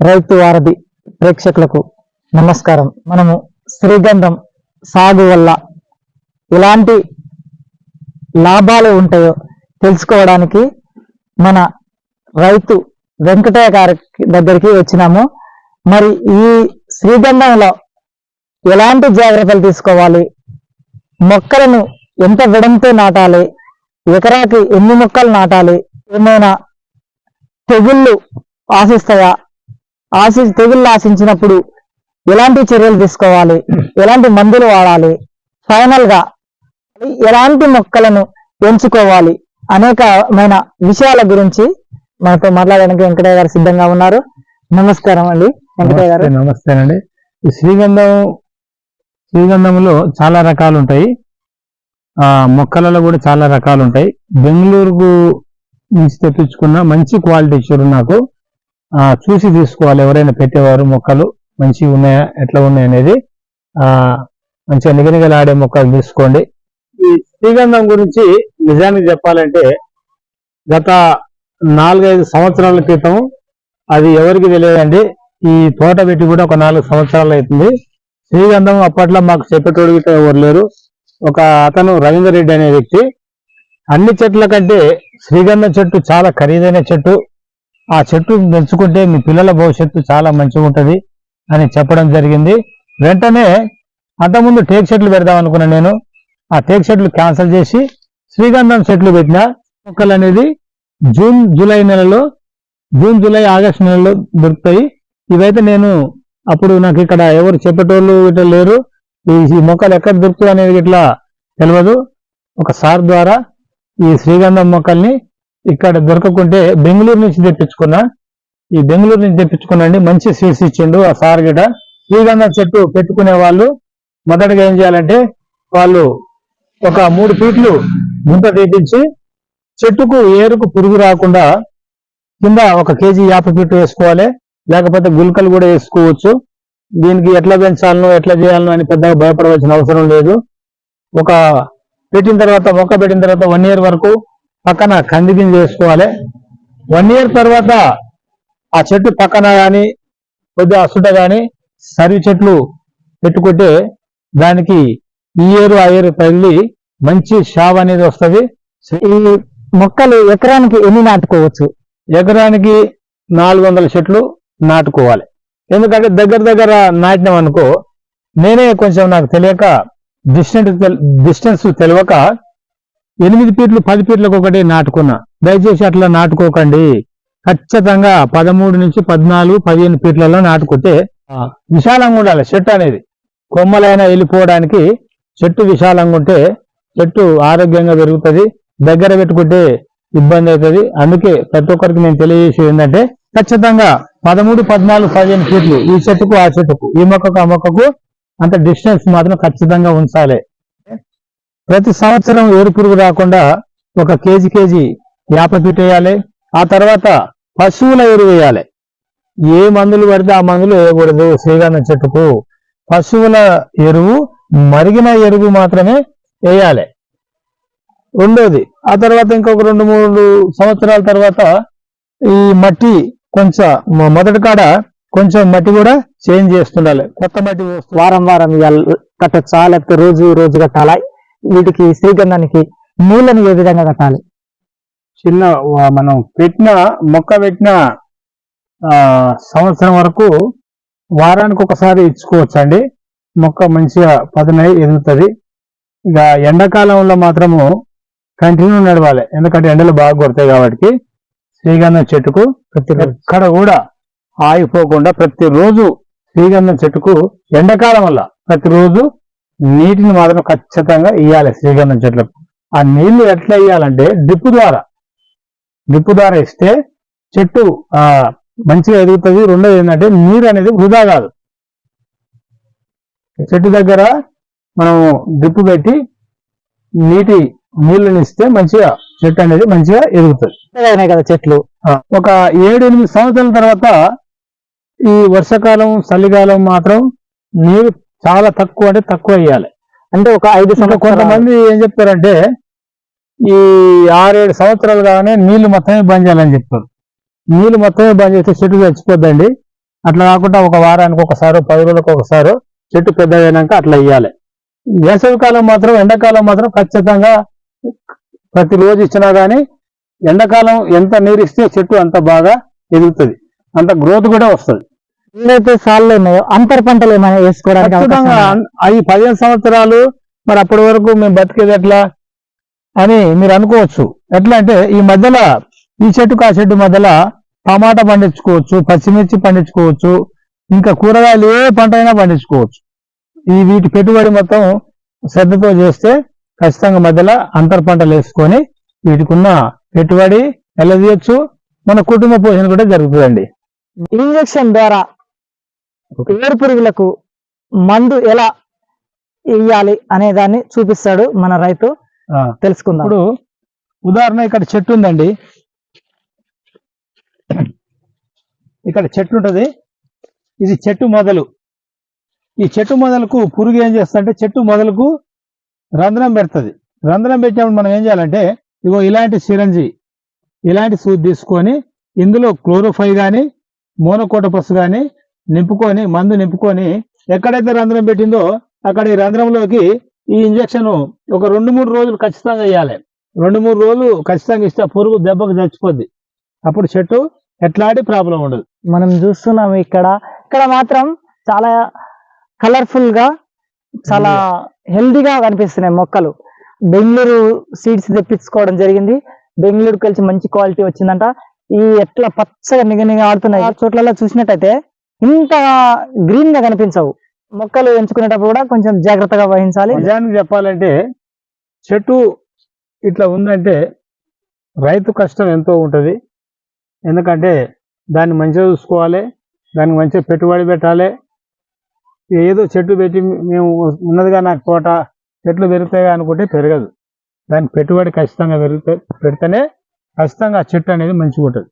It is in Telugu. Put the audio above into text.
రైతు వారధి ప్రేక్షకులకు నమస్కారం. మనము శ్రీగంధం సాగు వల్ల ఎలాంటి లాభాలు ఉంటాయో తెలుసుకోవడానికి మన రైతు వెంకటయ్య గారి దగ్గరికి వచ్చినాము. మరి ఈ శ్రీగంధంలో ఎలాంటి జాగ్రత్తలు తీసుకోవాలి? మొక్కలను ఎంత విడంతో నాటాలి? ఎకరాకి ఎన్ని మొక్కలు నాటాలి? ఏమైనా తెగుళ్ళు ఆశిస్తాయా? ఆశి తెగుళ్ళు ఆశించినప్పుడు ఎలాంటి చర్యలు తీసుకోవాలి? ఎలాంటి మందులు వాడాలి? ఫైనల్గా ఎలాంటి మొక్కలను ఎంచుకోవాలి? అనేకమైన విషయాల గురించి మనతో మాట్లాడడానికి వెంకటయ్య గారు సిద్ధంగా ఉన్నారు. నమస్కారం అండి. వెంకటయ్య గారు. నమస్తే, అండి. ఈ శ్రీగంధం శ్రీగంధంలో చాలా రకాలు ఉంటాయి ఆ మొక్కలలో కూడా చాలా రకాలు ఉంటాయి బెంగళూరుకు నుంచి తెప్పించుకున్న మంచి క్వాలిటీ చూడు నాకు. చూసి తీసుకోవాలి. ఎవరైనా పెట్టేవారు మొక్కలు మంచిగా ఉన్నాయా ఎట్లా ఉన్నాయి అనేది. మంచిగా నిగనిగలాడే మొక్కలు తీసుకోండి. ఈ శ్రీగంధం గురించి నిజానికి చెప్పాలంటే గత నాలుగైదు సంవత్సరాల క్రితం అది ఎవరికి తెలియదండి. ఈ తోట పెట్టి కూడా ఒక నాలుగు సంవత్సరాలు అవుతుంది. శ్రీగంధం అప్పట్లో మాకు చెప్పేటోడు ఎవరు లేరు. ఒక అతను రవీందర్ రెడ్డి అనే వ్యక్తి. అన్ని చెట్ల కంటే శ్రీగంధం చెట్టు చాలా ఖరీదైన చెట్టు. ఆ చెట్టు పెంచుకుంటే మీ పిల్లల భవిష్యత్తు చాలా మంచిగా ఉంటుంది అని చెప్పడం జరిగింది. వెంటనే అంతకుముందు టేక్ చెట్లు పెడదాం అనుకున్నాను నేను. ఆ టేక్ చెట్లు క్యాన్సిల్ చేసి శ్రీగంధం చెట్లు పెట్టిన. మొక్కలు అనేది జూన్ జూలై నెలలో జూన్ జూలై ఆగస్ట్ నెలలో దొరుకుతాయి. ఇవైతే నేను అప్పుడు నాకు ఇక్కడ ఎవరు చెప్పేటోళ్ళు ఇట్లా లేరు. ఈ మొక్కలు ఎక్కడ దొరుకుతాయి అనేది ఇట్లా తెలియదు ఒక సార్ ద్వారా ఈ శ్రీగంధం మొక్కల్ని ఇక్కడ దొరకకుంటే బెంగళూరు నుంచి తెప్పించుకున్నా. ఈ బెంగళూరు నుంచి తెప్పించుకున్నాండి మంచి సీడ్స్ ఇచ్చిండు ఆ సార్ గిట. శ్రీగంధం చెట్టు పెట్టుకునే వాళ్ళు మొదటగా ఏం చేయాలంటే వాళ్ళు ఒక మూడు ఫీట్లు గుంత తీపించి చెట్టుకు ఏరుకు పురుగు రాకుండా కింద ఒక కేజీ యాప పిట్టు వేసుకోవాలి. లేకపోతే గుల్కలు కూడా వేసుకోవచ్చు. దీనికి ఎట్లా పెంచాలనో ఎట్లా చేయాలనో అని పెద్దగా భయపడవలసిన అవసరం లేదు. ఒక పెట్టిన తర్వాత మొక్క పెట్టిన తర్వాత వన్ ఇయర్ వరకు పక్కన కంది గింజ వేసుకోవాలి. వన్ ఇయర్ తర్వాత ఆ చెట్టు పక్కన గాని కొద్దిగా అసుట గాని సరి చెట్లు పెట్టుకుంటే దానికి ఈ ఏరు ఆ ఏరు తగిలి మంచి షావ్ అనేది వస్తది. ఈ మొక్కలు ఎకరానికి ఎన్ని నాటుకోవచ్చు? ఎకరానికి నాలుగు వందల చెట్లు నాటుకోవాలి. ఎందుకంటే దగ్గర దగ్గర నాటినాం అనుకో నేనే కొంచెం నాకు తెలియక డిస్టెన్స్ డిస్టెన్స్ తెలియక ఎనిమిది ఫీట్లు పది పీట్లకు ఒకటి నాటుకున్నా. దయచేసి అట్లా నాటుకోకండి. ఖచ్చితంగా పదమూడు నుంచి పద్నాలుగు పదిహేను ఫీట్లలో నాటుకుంటే విశాలంగా ఉండాలి చెట్టు అనేది. కొమ్మలైనా వెళ్ళిపోవడానికి చెట్టు విశాలంగా ఉంటే చెట్టు ఆరోగ్యంగా పెరుగుతుంది దగ్గర పెట్టుకుంటే ఇబ్బంది అవుతుంది. అందుకే ప్రతి ఒక్కరికి నేను తెలియజేసేది ఏంటంటే ఖచ్చితంగా పదమూడు పద్నాలుగు పదిహేను ఫీట్లు ఈ చెట్టుకు ఆ చెట్టుకు ఈ మొక్కకు ఆ మొక్కకు అంత డిస్టెన్స్ మాత్రం ఖచ్చితంగా ఉంచాలి. ప్రతి సంవత్సరం ఏరు పురుగు రాకుండా ఒక కేజీ కేజీ యాప పిట్ వేయాలి. ఆ తర్వాత పశువుల ఎరువు వేయాలి. ఏ మందులు పడితే ఆ మందులు వేయకూడదు. శ్రీగంధం చెట్టుకు పశువుల ఎరువు మరిగిన ఎరువు మాత్రమే వేయాలి. రెండోది ఆ తర్వాత ఇంకొక రెండు మూడు సంవత్సరాల తర్వాత ఈ మట్టి కొంచెం మొదటి కాడ కొంచెం మట్టి కూడా చేంజ్ చేస్తుండాలి. కొత్త మట్టి వారం వారం ఇయ్యాల- కట్టచ్చా? లేకపోతే రోజు రోజు కట్టాలా? వీటికి శ్రీగంధానికి నీళ్ళని ఏ విధంగా కట్టాలి? చిన్న మనం పెట్టిన మొక్క పెట్టిన సంవత్సరం వరకు వారానికి ఒకసారి ఇచ్చుకోవచ్చు అండి మొక్క మంచిగా పదునై ఎదుగుతుంది. ఇక ఎండాకాలంలో మాత్రము కంటిన్యూ నడవాలి. ఎందుకంటే ఎండలు బాగా కొడతాయి కాబట్టి శ్రీగంధం చెట్టుకు ప్రతిరోజు. ఎక్కడ కూడా ఆగిపోకుండా ప్రతిరోజు శ్రీగంధం చెట్టుకు ఎండాకాలం వల్ల ప్రతిరోజు నీటిని మాత్రం ఖచ్చితంగా ఇవ్వాలి శ్రీగంధం చెట్లకు. ఆ నీళ్ళు ఎట్లా ఇవ్వాలంటే డ్రిప్ ద్వారా. డ్రిప్ ద్వారా ఇస్తే చెట్టు ఆ మంచిగా ఎదుగుతుంది. రెండోది ఏంటంటే నీరు అనేది వృధా కాదు. చెట్టు దగ్గర మనం డ్రిప్ పెట్టి నీటి నీళ్ళని ఇస్తే మంచిగా చెట్టు అనేది మంచిగా ఎదుగుతుంది. కదా చెట్లు. ఒక ఏడు ఎనిమిది సంవత్సరాల తర్వాత ఈ వర్షాకాలం చలికాలం మాత్రం నీరు చాలా తక్కువ అంటే తక్కువ వేయాలి అంటే ఒక ఐదు కొంతమంది ఏం చెప్తారంటే ఈ ఆరేడు సంవత్సరాలు కాగానే నీళ్ళు మొత్తమే బంద్ చేయాలని చెప్తారు. నీళ్ళు మొత్తమే బంద్ చేస్తే చెట్టు చచ్చిపోద్దండి. అట్లా కాకుండా ఒక వారానికి ఒకసారి పది రోజులకు ఒకసారి చెట్టు పెద్దగైనాక అట్లా ఇవ్వాలి వేసవి కాలం మాత్రం ఎండాకాలం మాత్రం ఖచ్చితంగా ప్రతిరోజు ఇచ్చినా గానీ ఎండాకాలం ఎంత నీరు ఇస్తే చెట్టు అంత బాగా ఎదుగుతుంది. అంత గ్రోత్ కూడా వస్తుంది. ఏదైతే సార్లు ఉన్నాయో అంతర పంటలు ఏమైనా వేసుకోవడానికి అవి పదిహేను సంవత్సరాలు మరి అప్పటి వరకు మేము బతికేది ఎట్లా అని మీరు అనుకోవచ్చు. ఎట్లా అంటే ఈ మధ్యలో ఈ చెట్టుకు ఆ చెట్టు మధ్యలో టమాటా పండించుకోవచ్చు పచ్చిమిర్చి పండించుకోవచ్చు ఇంకా కూరగాయలు ఏ పంట అయినా పండించుకోవచ్చు. ఈ వీటి పెట్టుబడి మొత్తం శ్రద్ధతో చేస్తే ఖచ్చితంగా మధ్యలో అంతర పంటలు వేసుకొని వీటికున్న పెట్టుబడి వెళ్ళదీయచ్చు మన కుటుంబ పోషణ కూడా జరుగుతుందండి. ఇంజెక్షన్ ద్వారా వేరు పురుగులకు మందు ఎలా ఇయ్యాలి అనే దాన్ని చూపిస్తాడు మన రైతు. తెలుసుకుందాం. ఇప్పుడు ఉదాహరణ ఇక్కడ చెట్టు ఉందండి. ఇక్కడ చెట్టు ఉంటది. ఇది చెట్టు మొదలు. ఈ చెట్టు మొదలకు పురుగు ఏం చేస్తుందంటే చెట్టు మొదలకు రంధ్రం పెడుతుంది. రంధ్రం పెట్టినప్పుడు మనం ఏం చేయాలంటే ఇగో ఇలాంటి సిరంజి ఇలాంటి సూది తీసుకొని ఇందులో క్లోరోఫై కానీ మోనోకోటపస్ కానీ నింపుకొని మందు నింపుకొని ఎక్కడైతే రంధ్రం పెట్టిందో అక్కడ ఈ రంధ్రంలోకి ఈ ఇంజెక్షన్ ఒక రెండు మూడు రోజులు ఖచ్చితంగా వేయాలి. రెండు మూడు రోజులు ఖచ్చితంగా ఇస్తే పురుగు దెబ్బకు చచ్చిపోద్ది. అప్పుడు చెట్టు ఎట్లాంటి ప్రాబ్లం ఉండదు. మనం చూస్తున్నాం ఇక్కడ. ఇక్కడ మాత్రం చాలా కలర్ఫుల్గా చాలా హెల్దీగా కనిపిస్తున్నాయి మొక్కలు. బెంగళూరు సీడ్స్ తెప్పించుకోవడం జరిగింది. బెంగళూరుకి కలిసి మంచి క్వాలిటీ వచ్చిందంట. ఈ ఎట్లా పచ్చగా నిగనిగా ఆడుతున్నాయి. చోట్లలో చూసినట్టయితే ఇంత గ్రీన్గా కనిపించవు. మొక్కలు ఎంచుకునేటప్పుడు కూడా కొంచెం జాగ్రత్తగా వహించాలి. నిజానికి చెప్పాలంటే చెట్టు ఇట్లా ఉందంటే రైతు కష్టం ఎంతో ఉంటుంది. ఎందుకంటే దాన్ని మంచిగా చూసుకోవాలి దానికి మంచిగా పెట్టుబడి పెట్టాలి. ఏదో చెట్టు పెట్టి మేము ఉన్నదిగా నాకు తోట చెట్లు పెరుగుతాయి అనుకుంటే పెరగదు. దాని పెట్టుబడి ఖచ్చితంగా పెరిగితే పెడితేనే ఖచ్చితంగా ఆ చెట్టు అనేది మంచిగా ఉంటుంది.